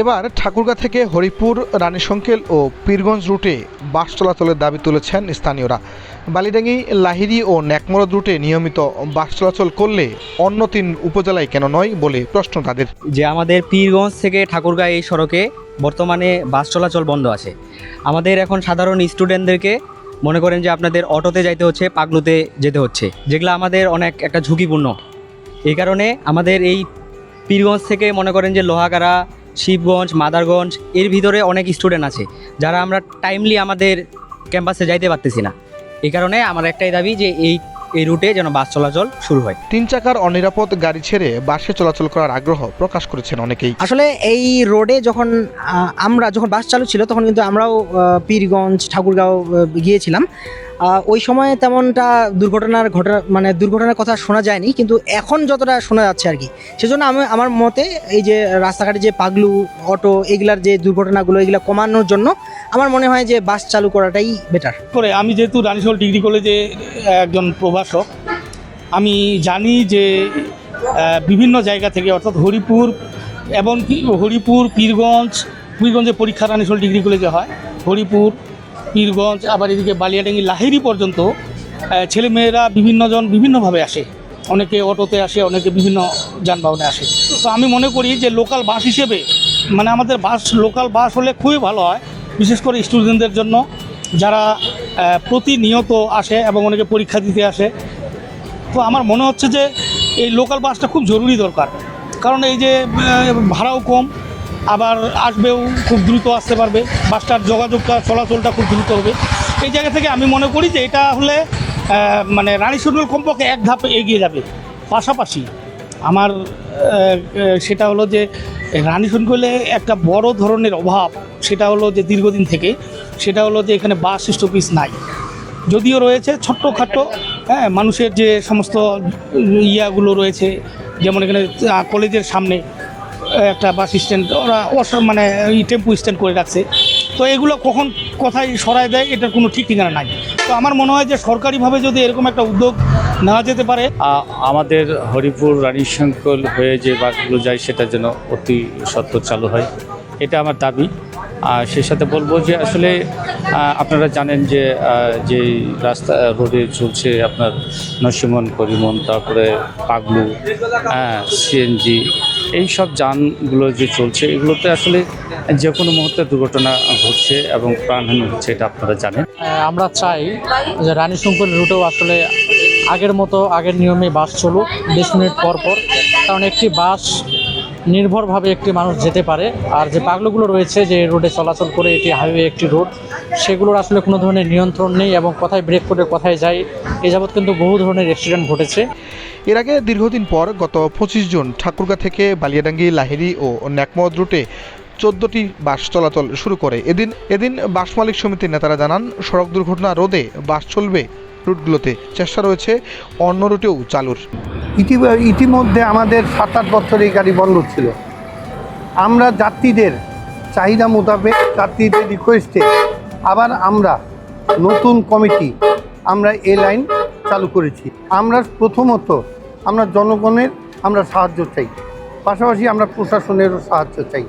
এবার ঠাকুরগাঁ থেকে হরিপুর রানীশঙ্কেল ও পীরগঞ্জ রুটে বাস চলাচলের দাবি তুলেছেন স্থানীয়রা। বালিডাঙ্গি লাহিড়ি ও ন্যাকমরদ রুটে নিয়মিত বাস চলাচল করলে অন্য তিন উপজেলায় কেন নয় বলে প্রশ্ন তাদের। যে আমাদের পীরগঞ্জ থেকে ঠাকুরগাঁ এই সড়কে বর্তমানে বাস চলাচল বন্ধ আছে। আমাদের এখন সাধারণ স্টুডেন্টদেরকে মনে করেন যে আপনাদের অটোতে যাইতে হচ্ছে পাগলুতে যেতে হচ্ছে। যেগুলো আমাদের অনেক একটা ঝুঁকিপূর্ণ। এই কারণে আমাদের এই পীরগঞ্জ থেকে মনে করেন যে লোহাগাড়া শিবগঞ্জ মাদারগঞ্জ এর ভিতরে অনেক স্টুডেন্ট আছে যারা আমরা টাইমলি আমাদের ক্যাম্পাসে যাইতে পারতেছি না। এই কারণে আমার একটাই দাবি যে এই এই রুটে যেন বাস চলাচল শুরু হয়। তিন চাকার অনিরাপদ গাড়ি ছেড়ে বাসে চলাচল করার আগ্রহ প্রকাশ করেছেন অনেকেই। আসলে এই রোডে যখন আমরা যখন বাস চালু ছিল তখন কিন্তু আমরাও পীরগঞ্জ ঠাকুরগাঁও গিয়েছিলাম। ওই সময়ে তেমনটা দুর্ঘটনার ঘটনা মানে দুর্ঘটনার কথা শোনা যায়নি, কিন্তু এখন যতটা শোনা যাচ্ছে আর কি। সেজন্য আমি, আমার মতে এই যে রাস্তাঘাটে যে পাগলু, অটো, এগুলার যে দুর্ঘটনাগুলো, এগুলো কমানোর জন্য আমার মনে হয় যে বাস চালু করাটাই বেটার করে আমি যেহেতু রানীশোল ডিগ্রি কলেজে একজন প্রভাষক, আমি জানি যে বিভিন্ন জায়গা থেকে, অর্থাৎ হরিপুর এবং হরিপুর, পীরগঞ্জ, পীরগঞ্জে পরীক্ষা রানীশোল ডিগ্রি কলেজে হয়, হরিপুর পীরগঞ্জ, আবার এদিকে বালিয়াডাঙ্গি লাহেরি পর্যন্ত ছেলেমেয়েরা বিভিন্নজন বিভিন্নভাবে আসে। অনেকে অটোতে আসে, অনেকে বিভিন্ন যানবাহনে আসে। তো আমি মনে করি যে লোকাল বাস হিসেবে মানে আমাদের বাস, লোকাল বাস হলে খুবই ভালো হয়, বিশেষ করে স্টুডেন্টদের জন্য, যারা প্রতিনিয়ত আসে এবং অনেকে পরীক্ষা দিতে আসে। তো আমার মনে হচ্ছে যে এই লোকাল বাসটা খুব জরুরি দরকার। কারণ এই যে ভাড়াও কম আবার আসবেও খুব দ্রুত আসতে পারবে। বাসটার যোগাযোগটা, চলাচলটা খুব দ্রুত হবে। এই জায়গা থেকে আমি মনে করি যে এটা হলে মানে রানী সুন্দর কমপক্ষে এক ধাপ এগিয়ে যাবে। পাশাপাশি আমার সেটা হলো যে রানী শঙ্কলে একটা বড় ধরনের অভাব, সেটা হলো যে দীর্ঘদিন থেকে, সেটা হলো যে এখানে বাস স্টপিস নাই। যদিও রয়েছে ছোট্টখাটো হ্যাঁ মানুষের যে সমস্ত ইয়াগুলো রয়েছে, যেমন এখানে কলেজের সামনে একটা বাস স্ট্যান্ড ওরা মানে টেম্পু স্ট্যান্ড করে রাখছে। তো এগুলো কখন কোথায় সরায় দেয়, এটার কোনো ঠিক ঠিকানা নাই। তো আমার মনে হয় যে সরকারিভাবে যদি এরকম একটা উদ্যোগ নেওয়া যেতে পারে আমাদের হরিপুর রানীশঙ্কল হয়ে যে বাসগুলো যায়, সেটা যেন অতি সত্তর চালু হয়। এটা আমার দাবি। আর সেই সাথে বলব যে আসলে আপনারা জানেন যে যে রাস্তা, রোডে চলছে আপনার নসিমন করিমন, তারপরে পাগলু হ্যাঁ সিএনজি এই সব যানগুলো যে চলছে, এগুলোতে আসলে যে কোনো মুহূর্তে দুর্ঘটনা ঘটছে এবং প্রাণহানি হচ্ছে, এটা আপনারা জানেন। আমরা চাই যে রানী শঙ্কর রুটেও আসলে আগের মতো আগের নিয়মে বাস চলুক, বিশ মিনিট পর পর। কারণ একটি বাস নির্ভরভাবে একটি মানুষ যেতে পারে। আর যে পাগলগুলো রয়েছে, যে রোডে চলাচল করে এটি হাইওয়ে একটি রোড সেগুলোর আসলে কোনো ধরনের নিয়ন্ত্রণ নেই এবং কোথায় ব্রেক করে কোথায় যায়, এ যাবৎ কিন্তু বহু ধরনের অ্যাক্সিডেন্ট ঘটেছে। এর আগে দীর্ঘদিন পর গত পঁচিশ জুন ঠাকুরগাঁ থেকে বালিয়াডাঙ্গি, লাহিড়ি ও ন্যাকমদ রুটে চোদ্দটি বাস চলাচল শুরু করে। এদিন এদিন বাস মালিক সমিতির নেতারা জানান, সড়ক দুর্ঘটনা রোধে বাস চলবে রুটগুলোতে। চেষ্টা রয়েছে অন্য রুটেও চালুর। ইতি- ইতিমধ্যে আমাদের সাত আট বছর এই গাড়ি বন্ধ ছিল। আমরা যাত্রীদের চাহিদা মোতাবেক যাত্রীদের রিকোয়েস্টে আবার আমরা নতুন কমিটি আমরা এ লাইন চালু করেছি। আমরা প্রথমত আমরা জনগণের আমরা সাহায্য চাই। পাশাপাশি আমরা প্রশাসনেরও সাহায্য চাই।